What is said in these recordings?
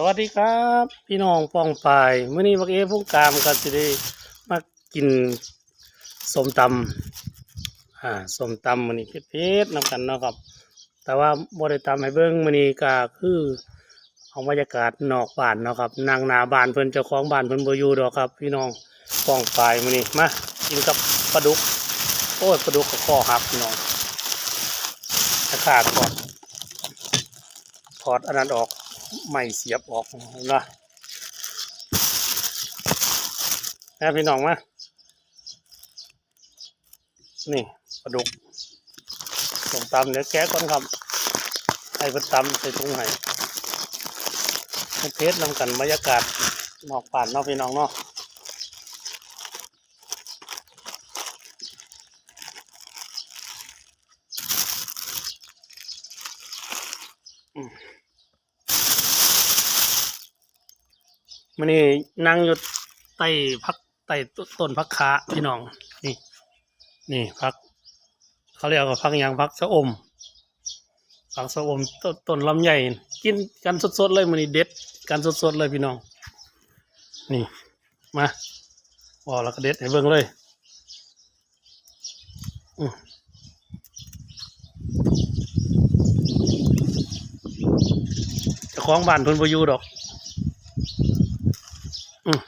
สวัสดีครับ พี่น้องปองปายมื้อนี้บักเอพุ่งกามก็สิได้มากินส้มตำอ่าส้มตำมื้อนี้เผ็ดๆนํกันเนาะครับ แต่ว่าบ่ได้ตำให้เบิ่งมื้อนี้ก็คือเอาบรรยากาศนอกบ้านเนาะครับนั่งนาบ้านเพิ่นเจ้าของบ้านเพิ่นบ่อยู่ดอกครับ พี่น้องปองปายมื้อนี้มากินกับปลาดุกโอ้ยปลาดุกก็คอหักพี่น้องขาดก่อนถอดอันนั้นออก ไม่เสียบออกนะนะพี่น้องมา นี่ปลาดุกส่งตำเดี๋ยวแก้ก่อนครับให้ป็นตำใส่ถุงให้เพชรนำกันบรรยากาศนอกป่านเนอกพี่น้องเนาะ มันนี่นั่งอยู่ใต้พักใต้ต้นพักขาพี่น้อง นี่ นี่พัก เขาเรียกว่าพักยังพักสะอมพักสะอมต้นต้นลำใหญ่ กินกันสดๆเลยมันนี่เด็ด กันสดๆเลยพี่น้อง นี่ มาว่าแล้วก็เด็ดให้เบิ่งเลยอืมเจ้าของบ้านเพิ่นบ่อยู่ดอก อืม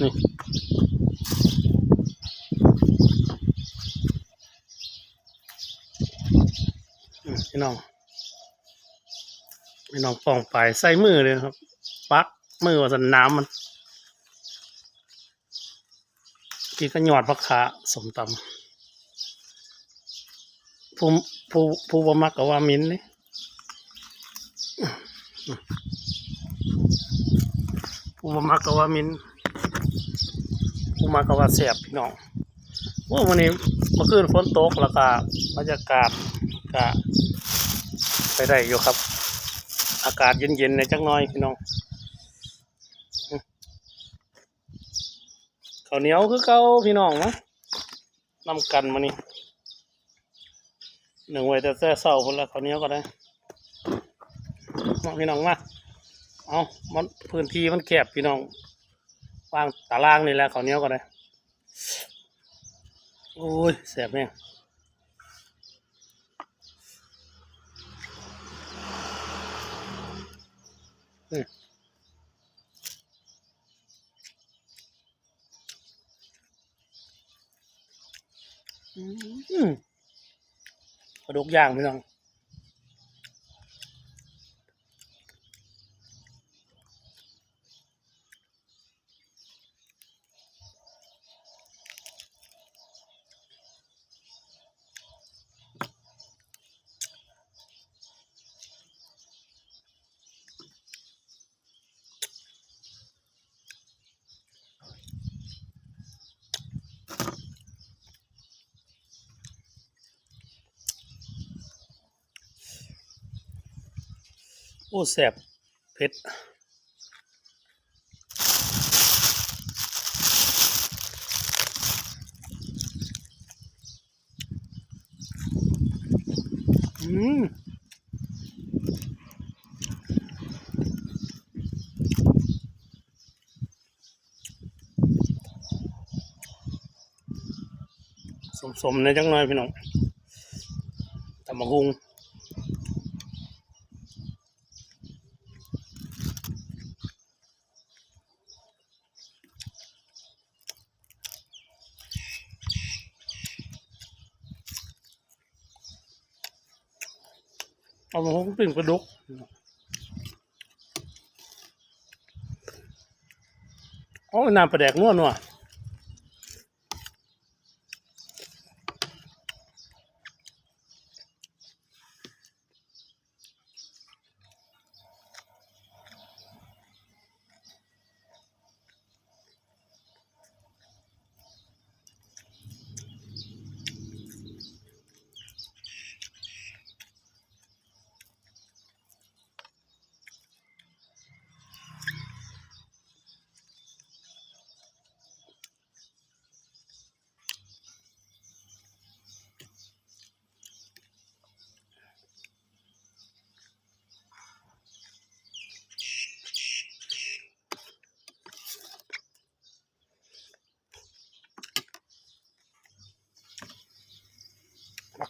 นี่พี่น้องพี่น้องปองไปใส่มือเลยครับ ปักมือว่าสันน้ำมันกี่ก็หยอดพักขาสมตำผู้ผู้ผู้บมักก็ว่ามิ้นนี่ผู้บมักกว่ามิ้น มักก็ว่าแสบพี่น้องว่าวันนี้เมื่อคืนฝนตกแล้วก็บรรยากาศก็ไปได้อยู่ครับ อากาศเย็นๆในจักหน้อยพี่น้องข้าวเหนียวคือเก่าพี่น้องนะนำกันมานี่หนึ่งไว้แต่แต่เศร้าคนละข้าวเหนียวก็ได้มาพี่น้องมาเอามันพื้นที่มันแคบพี่น้อง วางตารางนี่แหละข้าเนี้ยวก็ได้โอ้ยแสบแม่งอืมอืมกระดูกย่างพี่น้อง อ้แสบเผ็ดอืมสมๆในจังหน่อยพี่น้องตำบักหุง เอามาหุ้งปิ่งกระดกโอ้ยน้ำประแดกนัวนัว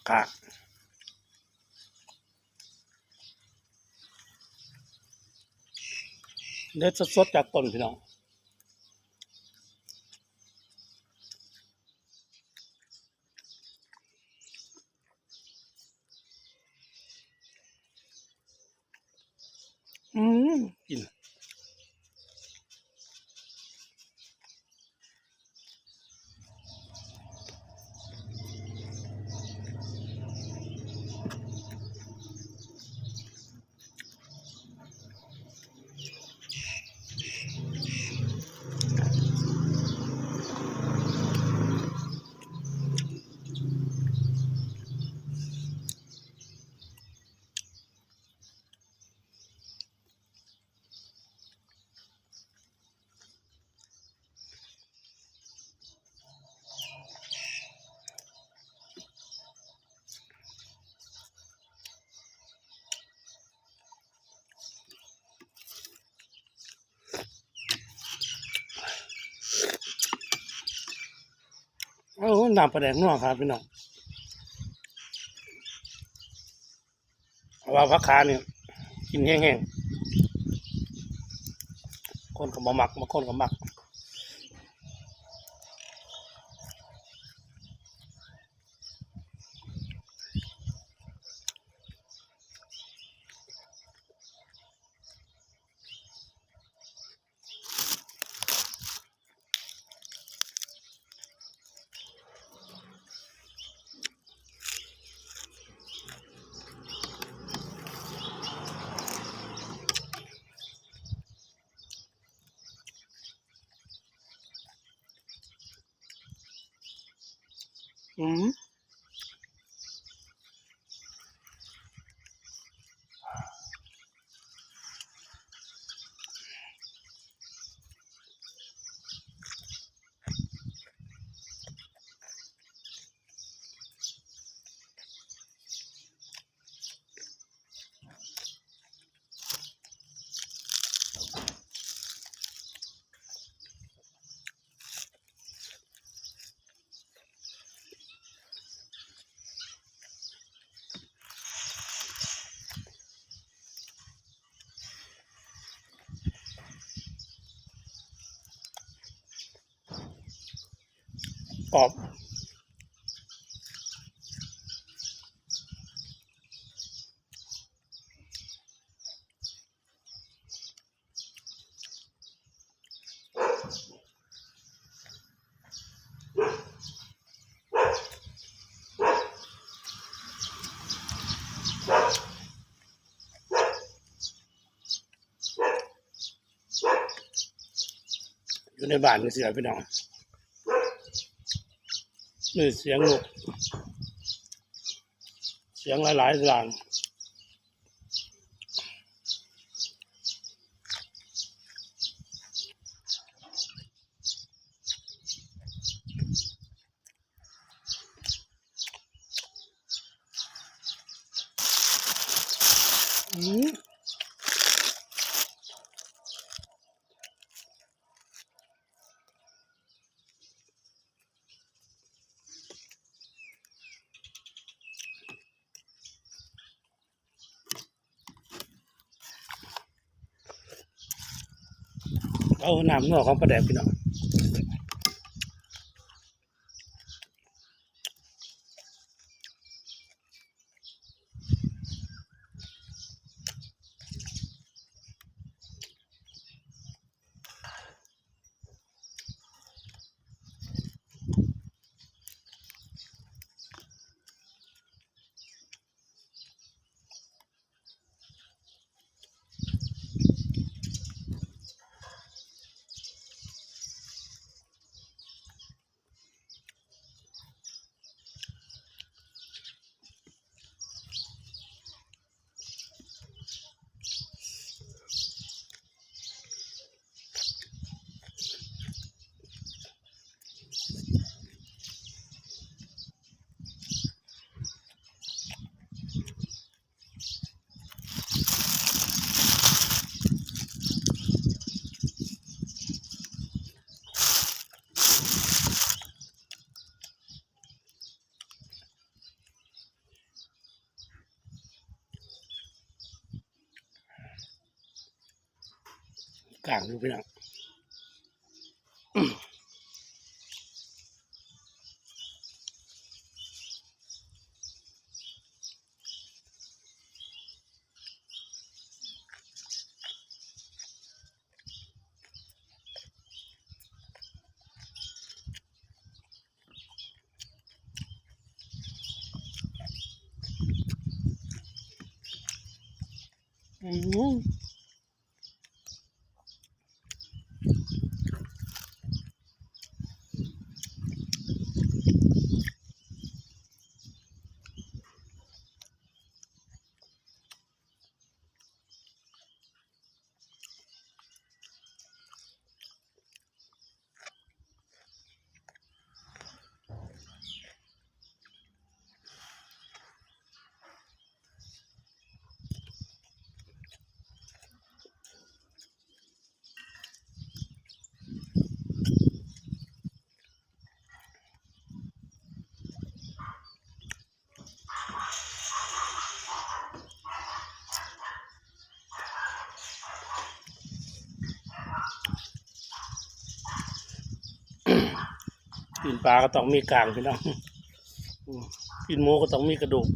กาเด็ดสดๆจากต้นพี่น้องอืมกิน น้ำประแดงนัวครับพี่น้องเอาว่าพักคาเนี่ยกินแห้งๆคนกับหมักมาคนกับหมัก อื กรอบอยู่ในบ้านนี่เสียพี่น้อง นี่เสียงลูกเสียงหลายๆอย่าง อืม เอาน้ำนัวของประแดกพี่น้อง กลางอยู่พี่น้องอืม กินปลาก็ต้องมีกลางพี่น้องกินหมูก็ต้องมีกระดูก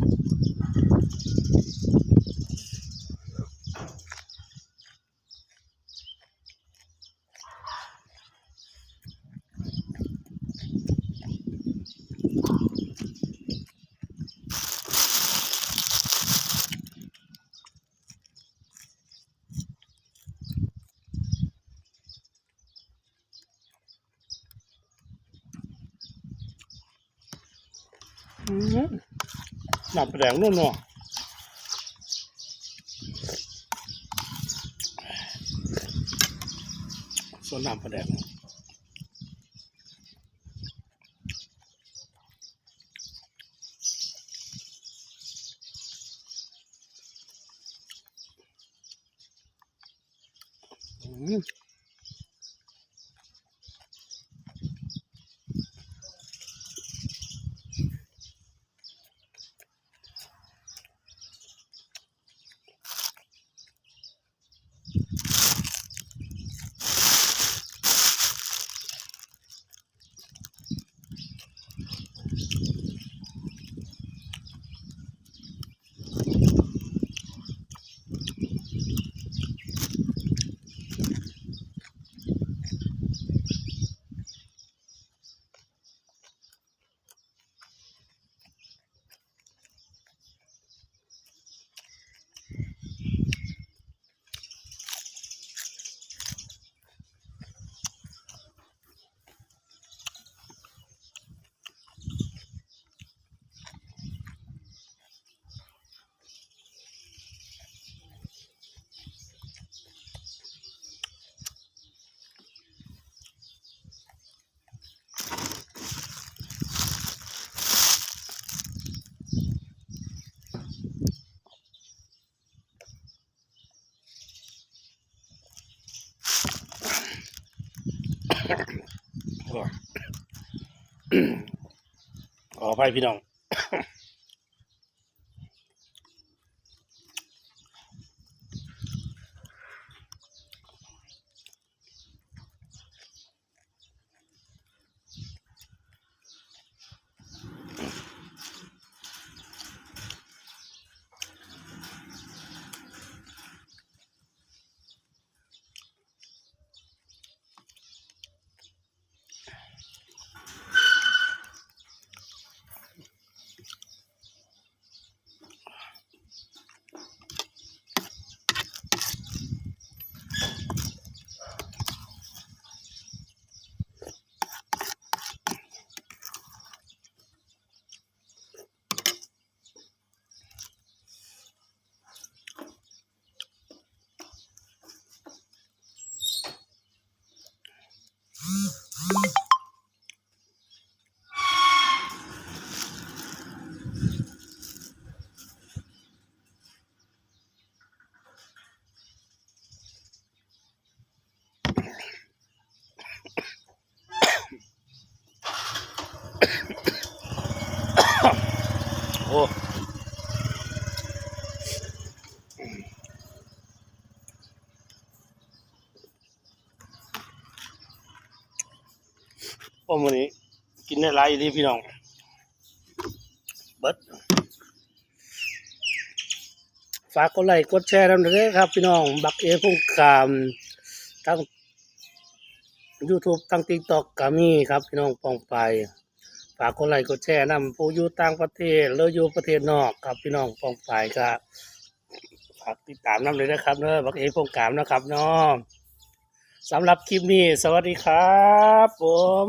อืม น้ำแปลงนู่นเนส่วนน้ำแปลงอืม ขอ ขออ ภัยพี่น้อง มื้อนี้ กินได้หลายอยู่ที่พี่น้องเบิดฝากกดไลค์กดแชร์นำด้วยครับ พี่น้อง บักเอพุ่งคามทั้ง YouTube ทั้ง TikTok ก็มีครับ พี่น้องปองไป ฝากกดไลค์กดแชร์นำผู้อยู่ต่างประเทศหรืออยู่ประเทศนอกครับพี่น้องปองไปครับฝากติดตามนำเลยนะครับเนอะบักเอพุ่งคามนะครับเนาะสำหรับคลิปนี้ สวัสดีครับ ผม